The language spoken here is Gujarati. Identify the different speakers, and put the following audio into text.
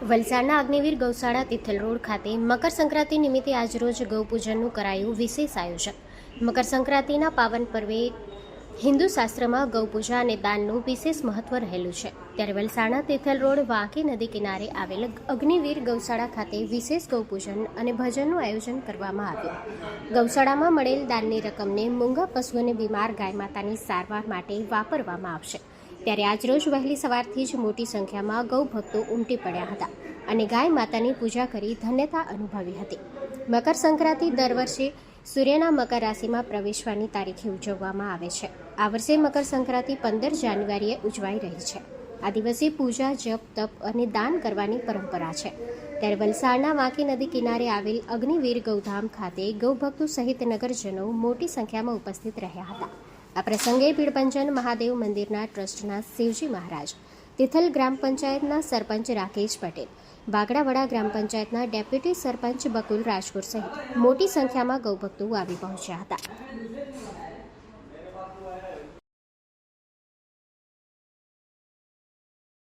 Speaker 1: વલસાડના અગ્નિવીર ગૌશાળા તિથલ રોડ ખાતે મકર સંક્રાંતિ નિમિત્તે આજરોજ ગૌપૂજનનું કરાયું વિશેષ આયોજન. મકર સંક્રાંતિના પાવન પર્વે હિન્દુ શાસ્ત્રમાં ગૌપૂજા અને દાનનું વિશેષ મહત્વ રહેલું છે. ત્યારે વલસાડના તિથલ રોડ વાંકી નદી કિનારે આવેલ અગ્નિવીર ગૌશાળા ખાતે વિશેષ ગૌપૂજન અને ભજનનું આયોજન કરવામાં આવ્યું. ગૌશાળામાં મળેલ દાનની રકમને મૂંગા પશુ અને બીમાર ગાય માતાની સારવાર માટે વાપરવામાં આવશે. ત્યારે આજરોજ વહેલી સવારથી જ મોટી સંખ્યામાં ગૌ ભક્તો ઉમટી પડ્યા હતા અને ગાય માતાની પૂજા કરી ધન્યતા અનુભવી હતી. મકર સંક્રાંતિ દર વર્ષે સૂર્યના મકર રાશિમાં પ્રવેશવાની તારીખે ઉજવવામાં આવે છે. આ વર્ષે મકર સંક્રાંતિ પંદર જાન્યુઆરીએ ઉજવાઈ રહી છે. આ દિવસે પૂજા, જપ, તપ અને દાન કરવાની પરંપરા છે. ત્યારે વલસાડના વાંકી નદી કિનારે આવેલ અગ્નિવીર ગૌધામ ખાતે ગૌભક્તો સહિત નગરજનો મોટી સંખ્યામાં ઉપસ્થિત રહ્યા હતા. આ પ્રસંગે પીડપંચન મહાદેવ મંદિરના ટ્રસ્ટના શિવજી મહારાજ, તિથલ ગ્રામ પંચાયતના સરપંચ રાકેશ પટેલ, વાગડાવડા ગ્રામ પંચાયતના ડેપ્યુટી સરપંચ બકુલ રાજકોટ સહિત મોટી સંખ્યામાં ગૌભક્તો આવી પહોંચ્યા હતા.